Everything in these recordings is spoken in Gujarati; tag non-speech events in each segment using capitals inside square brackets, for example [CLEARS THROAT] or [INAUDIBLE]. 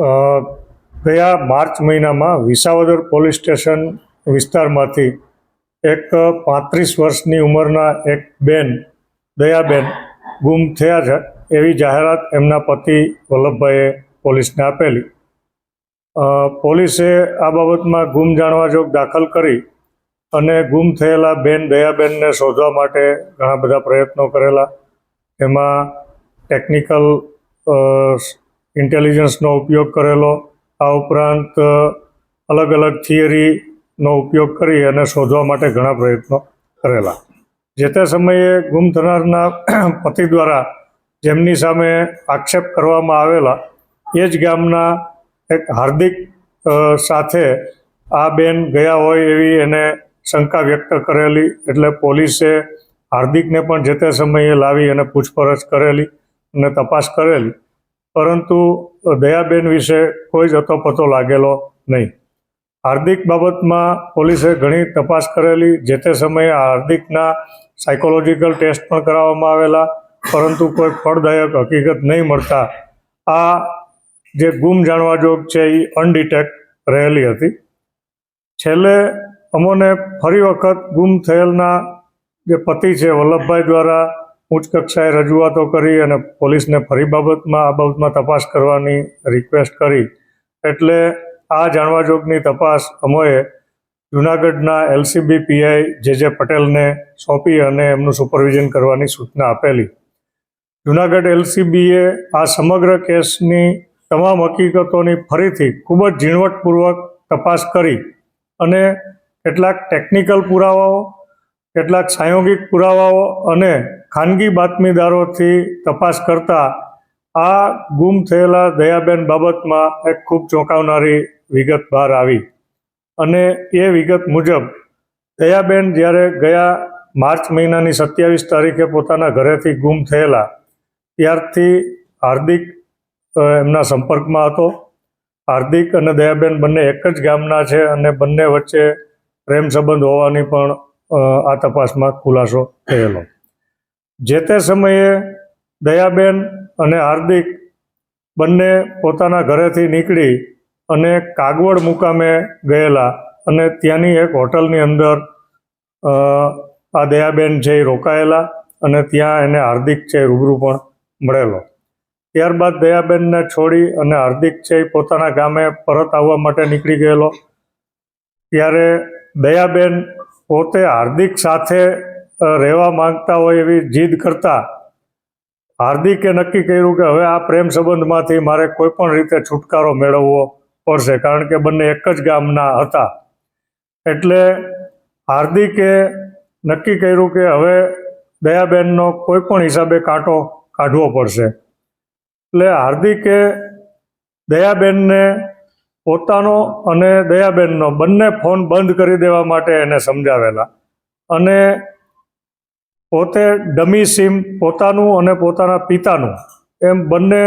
ગયા માર્ચ મહિનામાં વિસાવદર પોલીસ સ્ટેશન વિસ્તારમાંથી એક પાંત્રીસ વર્ષની ઉંમરના એક બેન, દયાબેન, ગુમ થયા છે એવી જાહેરાત એમના પતિ વલ્લભભાઈએ પોલીસને આપેલી. પોલીસે આ બાબતમાં ગુમ જાણવા જોગ દાખલ કરી અને ગુમ થયેલા બેન, દયાબેનને શોધવા માટે ઘણા બધા પ્રયત્નો કરેલા. એમાં ટેકનિકલ ઇન્ટેલિજન્સનો ઉપયોગ કરેલો. આ ઉપરાંત અલગ અલગ થિયરીનો ઉપયોગ કરી અને શોધવા માટે ઘણા પ્રયત્નો કરેલા. જે તે સમયે ગુમ થનારના [CLEARS THROAT] પતિ દ્વારા જેમની સામે આક્ષેપ કરવામાં આવેલા, એ જ ગામના એક હાર્દિક સાથે આ બેન ગયા હોય એવી એને શંકા વ્યક્ત કરેલી. એટલે પોલીસે હાર્દિકને પણ જે તે સમયે લાવી અને પૂછપરછ કરેલી અને તપાસ કરેલી. પરંતુ દયાબેન વિશે કોઈ જ અતોપતો લાગેલો નહીં. હાર્દિક બાબતમાં પોલીસે ઘણી તપાસ કરેલી. જે તે સમયે હાર્દિકના સાયકોલોજીકલ ટેસ્ટ પણ કરાવવામાં આવેલા. પરંતુ કોઈ ફળદાયક હકીકત નહીં મળતા. આ જે ગુમ જાણવા જોગ છે એ અનડિટેક્ટ રહેલી હતી. છેલ્લે અમોને ફરી વખત ગુમ થયેલના જે પતિ છે, વલ્લભભાઈ દ્વારા ઉચ્ચ કક્ષાએ રજૂઆતો કરી અને પોલીસને ફરી બાબતમાં, આ બાબતમાં તપાસ કરવાની રિક્વેસ્ટ કરી. એટલે આ જાણવા જોગની તપાસ અમોએ જૂનાગઢના એલસીબી પીઆઈ જે જે પટેલને સોંપી અને એમનું સુપરવિઝન કરવાની સૂચના આપેલી. જૂનાગઢ એલસીબીએ આ સમગ્ર કેસની તમામ હકીકતોની ફરીથી ખૂબ જ ઝીણવટપૂર્વક તપાસ કરી અને કેટલાક ટેકનિકલ પુરાવાઓ કેટલાક સાયોગિક પુરાવાઓ અને ખાનગી બાતમીદારોથી તપાસ કરતા આ ગુમ થયેલા દયાબેન બાબતમાં એક ખૂબ ચોંકાવનારી વિગત બહાર આવી. અને એ વિગત મુજબ, દયાબેન જ્યારે ગયા માર્ચ મહિનાની સત્યાવીસ તારીખે પોતાના ઘરેથી ગુમ થયેલા, ત્યારથી હાર્દિક એમના સંપર્કમાં હતો. હાર્દિક અને દયાબેન બંને એક જ ગામના છે અને બંને વચ્ચે પ્રેમ સંબંધ હોવાની પણ આ તપાસમાં ખુલાસો થયેલો. જે તે સમયે દયાબેન અને હાર્દિક બંને પોતાના ઘરેથી નીકળી અને કાગવડ મુકામે ગયેલા અને ત્યાંની એક હોટલની અંદર આ દયાબેન છે એ રોકાયેલા અને ત્યાં એને હાર્દિક છે રૂબરૂ પણ મળેલો. ત્યારબાદ દયાબેનને છોડી અને હાર્દિક છે એ પોતાના ગામે પરત આવવા માટે નીકળી ગયેલો. ત્યારે દયાબેન પોતે હાર્દિક સાથે રહેવા માંગતા હોય એવી જીદ કરતા, હાર્દિકે નક્કી કર્યું કે હવે આ પ્રેમ સંબંધમાંથી મારે કોઈ પણ રીતે છુટકારો મેળવવો પડશે, કારણ કે બંને એક જ ગામના હતા. એટલે હાર્દિકે નક્કી કર્યું કે હવે દયાબેનનો કોઈ પણ હિસાબે કાંટો કાઢવો પડશે. એટલે હાર્દિકે દયાબેનને પોતાનો અને દયાબેનનો બંને ફોન બંધ કરી દેવા માટે એને સમજાવેલા. અને પોતે ડમી સિમ પોતાનું અને પોતાના પિતાનું એમ બંને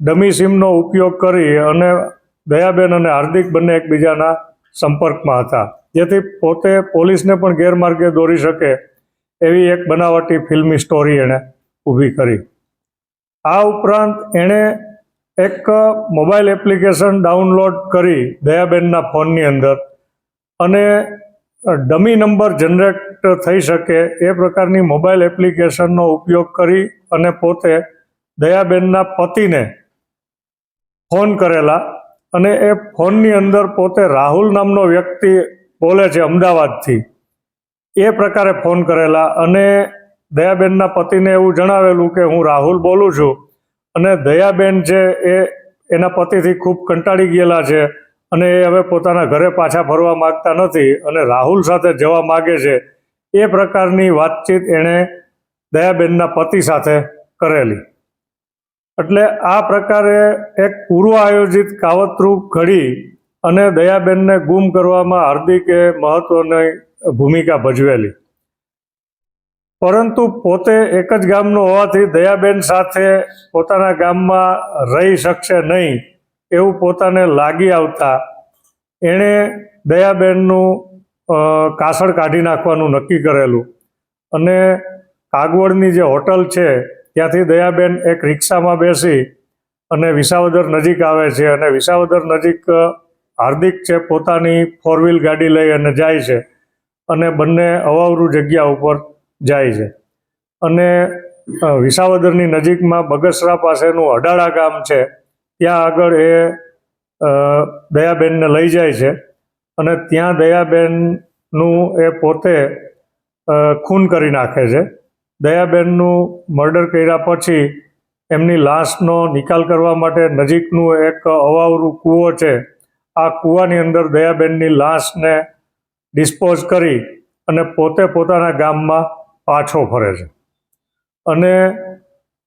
ડમી સિમનો ઉપયોગ કરી અને દયાબેન અને હાર્દિક બંને એકબીજાના સંપર્કમાં હતા. જેથી પોતે પોલીસને પણ ગેરમાર્ગે દોરી શકે એવી એક બનાવટી ફિલ્મી સ્ટોરી એણે ઊભી કરી. આ ઉપરાંત એણે એક મોબાઈલ એપ્લિકેશન ડાઉનલોડ કરી દયાબેનના ફોનની અંદર અને ડમી નંબર જનરેટ થઈ શકે એ પ્રકારની મોબાઈલ એપ્લિકેશનનો ઉપયોગ કરી અને પોતે દયાબેનના પતિને ફોન કરેલા અને એ ફોનની અંદર પોતે રાહુલ નામનો વ્યક્તિ બોલે છે અમદાવાદથી, એ પ્રકારે ફોન કરેલા અને દયાબેનના પતિને એવું જણાવેલું કે હું રાહુલ બોલું છું અને દયાબેન છે એ એના પતિથી ખૂબ કંટાળી ગયેલા છે અને એ હવે પોતાના ઘરે પાછા ફરવા માગતા નથી અને રાહુલ સાથે જવા માગે છે, એ પ્રકારની વાતચીત એણે દયાબેનના પતિ સાથે કરેલી. એટલે આ પ્રકારે એક પૂર્વ આયોજિત કાવતરું ઘડી અને દયાબેનને ગુમ કરવામાં હાર્દિકે મહત્વની ભૂમિકા ભજવેલી. પરંતુ પોતે એક જ ગામનો હોવાથી દયાબેન સાથે પોતાના ગામમાં રહી શકશે નહીં એવું પોતાને લાગી આવતા એણે દયાબેનનું કાસળ કાઢી નાખવાનું નક્કી કરેલું. અને કાગવડની જે હોટલ છે, ત્યાંથી દયાબેન એક રિક્ષામાં બેસી અને વિસાવદર નજીક આવે છે અને વિસાવદર નજીક હાર્દિક છે પોતાની ફોર વ્હીલ ગાડી લઈ અને જાય છે. અને બંને અવાવરું જગ્યા ઉપર જાય છે. અને વિસાવદરની નજીકમાં બગસરા પાસેનું અડાળા ગામ છે. ત્યાં આગળ એ દયાબેનને લઈ જાય છે. અને ત્યાં દયાબેનનું એ પોતે ખૂન કરી નાખે છે. દયાબેનનું મર્ડર કર્યા પછી એમની લાશનો નિકાલ કરવા માટે નજીકનું એક અવાવરું કૂવો છે. આ કૂવાની અંદર દયાબેનની લાશને ડિસ્પોઝ કરી અને પોતે પોતાના ગામમાં પાછો ફરે છે. અને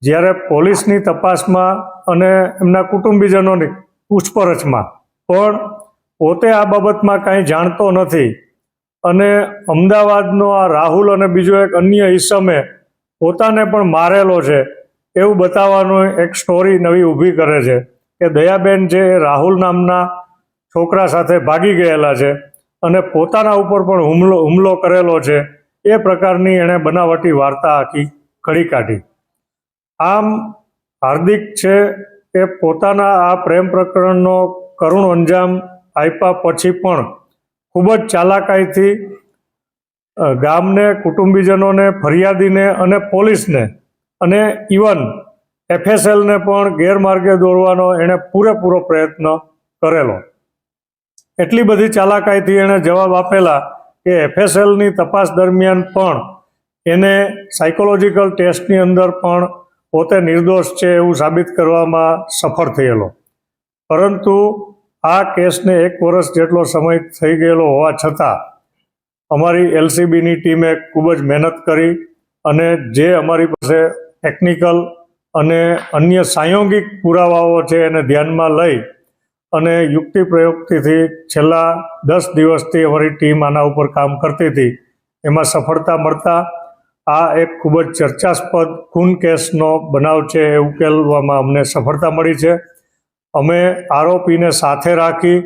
જ્યારે પોલીસની તપાસમાં અને એમના કુટુંબીજનોની પૂછપરછમાં પણ પોતે આ બાબતમાં કાંઈ જાણતો નથી અને અમદાવાદનો આ રાહુલ અને બીજો એક અન્ય ઈસમે પોતાને પણ મારેલો છે, એવું બતાવવાનું એક સ્ટોરી નવી ઊભી કરે છે કે દયાબેન જે રાહુલ નામના છોકરા સાથે ભાગી ગયેલા છે અને પોતાના ઉપર પણ હુમલો હુમલો કરેલો છે એ પ્રકારની એણે બનાવટી વાર્તા આખી ઘડી કાઢી. આમ હાર્દિક છે એ પોતાના આ પ્રેમ પ્રકરણનો કરુણ અંજામ આપ્યા પછી પણ ખૂબ જ ચાલાકાઈથી ગામને, કુટુંબીજનોને, ફરિયાદીને અને પોલીસને અને ઇવન એફએસએલને પણ ગેરમાર્ગે દોરવાનો એણે પૂરેપૂરો પ્રયત્ન કરેલો. એટલી બધી ચાલાકાઈથી એણે જવાબ આપેલા કે એફએસએલની તપાસ દરમિયાન પણ એને સાયકોલોજીકલ ટેસ્ટની અંદર પણ પોતે નિર્દોષ છે એવું સાબિત કરવામાં સફળ થયેલો. પરંતુ આ કેસને એક વર્ષ જેટલો સમય થઈ ગયેલો હોવા છતાં અમારી એલસીબીની ટીમે ખૂબ જ મહેનત કરી અને જે અમારી પાસે ટેકનિકલ અને અન્ય સાયોગિક પુરાવાઓ છે એને ધ્યાનમાં લઈ અને યુક્તિ પ્રયોગથી છેલ્લા દસ દિવસથી અમારી ટીમ આના ઉપર કામ કરતી હતી. એમાં સફળતા મળતા આ એક ખૂબ જ ચર્ચાસ્પદ ખૂન કેસનો બનાવ છે એ ઉકેલવામાં અમને સફળતા મળી છે. અમે આરોપીને સાથે રાખી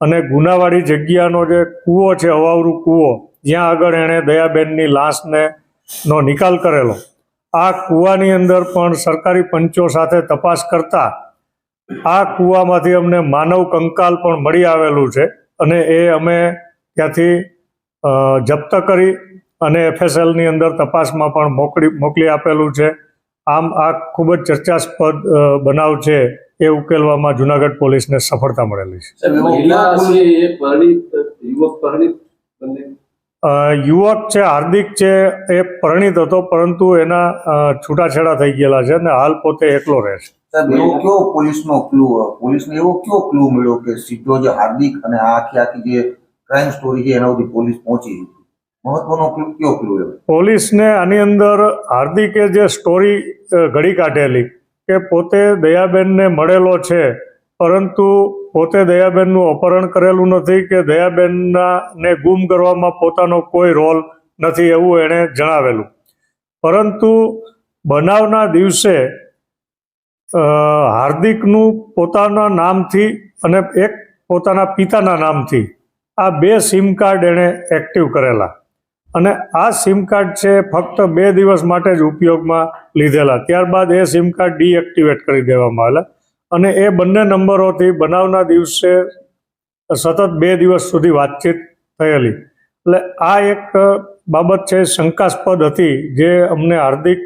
અને ગુનાવાળી જગ્યાનો જે કૂવો છે, અવાવરું કૂવો, જ્યાં આગળ એણે દયાબેનની લાશને નો નિકાલ કરેલો. આ કૂવાની અંદર પણ સરકારી પંચો સાથે તપાસ કરતા આ કૂવામાંથી અમને માનવ કંકાલ પણ મળી આવેલું છે અને એ અમે ત્યાંથી અ, જપ્ત કરી અને એફએસએલની અંદર તપાસમાં પણ મોકલી મોકલી આપેલું છે. આમ આ ખૂબ જ ચર્ચાસ્પદ બનાવ છે એ ઉકેલવામાં જુનાગઢ પોલીસને સફળતા મળેલી છે. સાહેબ, મહિલા છે એ પરિણીત યુવક છે હાર્દિક છે એ પરિણીત હતો પરંતુ એના છૂટાછેડા થઈ ગયેલા છે અને હાલ પોતે એકલો રહે છે. એવો કયો પોલીસનો ક્લુ પોલીસને એવો કયો ક્લુ મળ્યો કે સીધો જે હાર્દિક અને આ આખી આખી જે ક્રાઇમ સ્ટોરી છે એના સુધી પોલીસ પહોંચી મહત્વનો ક્લુ કયો ક્લુ એવો? પોલીસને આની અંદર હાર્દિકે જે સ્ટોરી ઘડી કાઢેલી કે પોતે દયાબેનને મળેલો છે પરંતુ પોતે દયાબેનનું અપહરણ કરેલું નથી કે દયાબેનના ને ગુમ કરવામાં પોતાનો કોઈ રોલ નથી એવું એણે જણાવેલું. પરંતુ બનાવના દિવસે હાર્દિકનું પોતાના નામથી અને એક પોતાના પિતાના નામથી આ બે સિમ કાર્ડ એણે એક્ટિવ કરેલા. અને આ સિમ કાર્ડ છે ફક્ત બે દિવસ માટે જ ઉપયોગમાં લીધેલા. ત્યારબાદ એ સિમ કાર્ડ ડીએક્ટિવેટ કરી દેવામાં આવેલા. અને એ બંને નંબરોથી બનાવના દિવસે સતત બે દિવસ સુધી વાતચીત થયેલી. એટલે આ એક બાબત છે શંકાસ્પદ હતી જે અમને હાર્દિક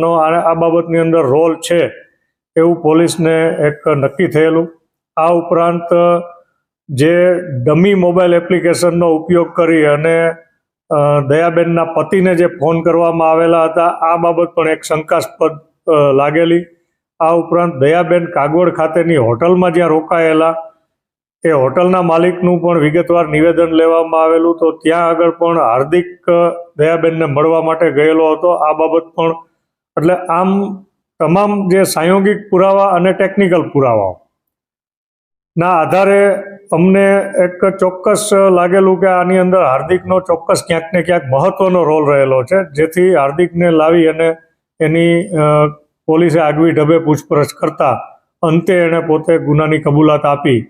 નો આ બાબતની અંદર રોલ છે એવું પોલીસને એક નક્કી થયેલું. આ ઉપરાંત, જે ડમી મોબાઈલ એપ્લિકેશનનો ઉપયોગ કરી અને દયાબેનના પતિને જે ફોન કરવામાં આવેલા હતા, આ બાબત પણ એક શંકાસ્પદ લાગેલી. આ ઉપરાંત દયાબેન કાગોડ ખાતેની હોટલમાં જ્યાં રોકાયેલા, એ હોટલના માલિકનું પણ વિગતવાર નિવેદન લેવામાં આવેલું. તો ત્યાં આગળ પણ હાર્દિક દયાબેનને મળવા માટે ગયેલો હતો. આ બાબત પણ એટલે આમ તમામ જે સાયોગિક પુરાવા અને ટેકનિકલ પુરાવાઓ, ના આધારે અમને એક ચોક્કસ લાગેલું કે આની અંદર હાર્દિકનો ચોક્કસ ક્યાંક ને ક્યાંક મહત્વનો રોલ રહેલો છે, જેથી હાર્દિકને લાવી અને એની પોલીસે આગવી ઢબે પૂછપરછ કરતા અંતે એણે પોતે ગુનાની કબૂલાત આપી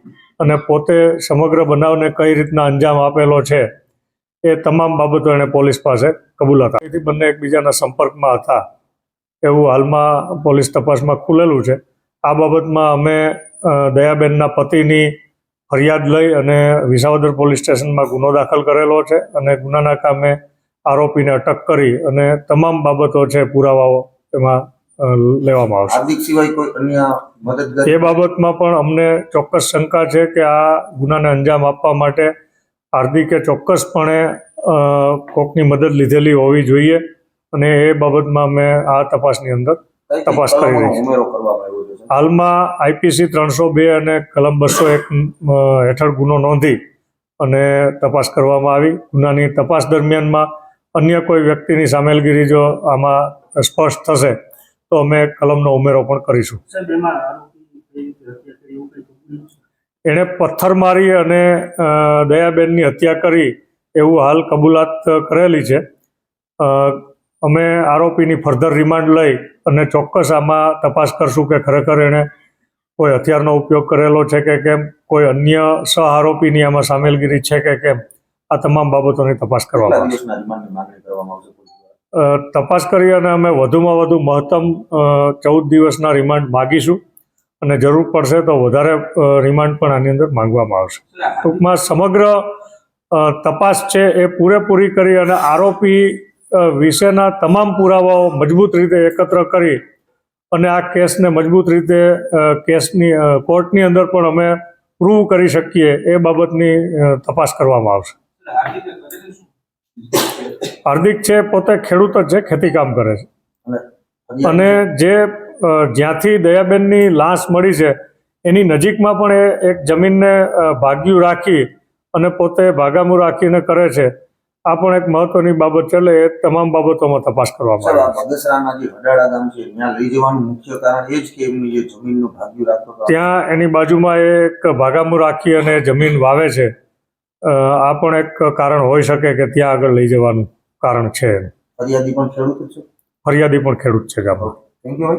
અને પોતે સમગ્ર બનાવને કઈ રીતના અંજામ આપેલો છે એ તમામ બાબતો એણે પોલીસ પાસે કબૂલાત આપી. બંને એકબીજાના સંપર્કમાં હતા. એવું હાલમાં પોલીસ તપાસમાં ખુલેલું છે. આ બાબતમાં અમે દયાબેનના પતિની ફરિયાદ લઈ અને વિસાવદર પોલીસ સ્ટેશનમાં ગુનો દાખલ કરેલો છે અને ગુનાના કામે આરોપીને અટક કરી અને તમામ બાબતો છે પુરાવાઓ એમાં લેવામાં આવશે. હાર્દિક સિવાય કોઈ અન્ય મદદગાર એ બાબતમાં પણ અમને ચોક્કસ શંકા છે કે આ ગુનાને અંજામ આપવા માટે હાર્દિકે ચોક્કસપણે કોકની મદદ લીધેલી હોવી જોઈએ. અને એ બાબતમાં અમે આ તપાસની અંદર તપાસ કરી રહી છે. હાલમાં આઈપીસી ત્રણસો બે અને કલમ બસો એક હેઠળ ગુનો નોંધી અને તપાસ કરવામાં આવી. ગુનાની તપાસ દરમિયાનમાં અન્ય કોઈ વ્યક્તિની સામેલગીરી જો આમાં સ્પષ્ટ થશે તો અમે કલમનો ઉમેરો પણ કરીશું. એણે પથ્થર મારી અને દયાબેનની હત્યા કરી એવું હાલ કબૂલાત કરેલી છે. અમે આરોપીની ફર્ધર રિમાન્ડ લઈ અને ચોક્કસ આમાં તપાસ કરશું કે ખરેખર એણે કોઈ હથિયારનો ઉપયોગ કરેલો છે કે કેમ કોઈ અન્ય સહ આરોપીની આમાં સામેલગીરી છે કે કેમ આ તમામ બાબતોની તપાસ કરવામાં આવશે. તપાસ કરી અને અમે વધુમાં વધુ મહત્તમ ચૌદ દિવસના રિમાન્ડ માગીશું અને જરૂર પડશે તો વધારે રિમાન્ડ પણ આની અંદર માંગવામાં આવશે. ટૂંકમાં સમગ્ર તપાસ છે એ પૂરેપૂરી કરી અને આરોપી વિશેના તમામ પુરાવાઓ મજબૂત રીતે એકત્ર કરી અને આ કેસને મજબૂત રીતે કેસની કોર્ટની અંદર પણ અમે પ્રૂવ કરી શકીએ એ બાબતની તપાસ કરવામાં આવશે. હાર્દિક છે, પોતે ખેડૂત જ છે ખેતી કામ કરે છે. અને જે જ્યાંથી દયાબેનની લાશ મળી છે, એની નજીકમાં પણ એ એક જમીનને ભાગ્યું રાખી અને પોતે ભાગામું રાખીને કરે છે. આ પણ એક મહત્વની બાબત છે એટલે તમામ બાબતોમાં તપાસ કરવામાં આવે બગસરાના જે હડાળા ગામ છે ત્યાં લઈ જવાનું મુખ્ય કારણ એ જ કે એમની જે જમીનનું ભાગ્યું રાખતો ત્યાં એની બાજુમાં એક ભાગામું રાખી અને જમીન વાવે છે. આ પણ એક કારણ હોઈ શકે કે ત્યાં આગળ લઈ જવાનું કારણ છે ફરિયાદી પણ ખેડૂત છે? ફરિયાદી પણ ખેડૂત છે ગામમાં. Thank you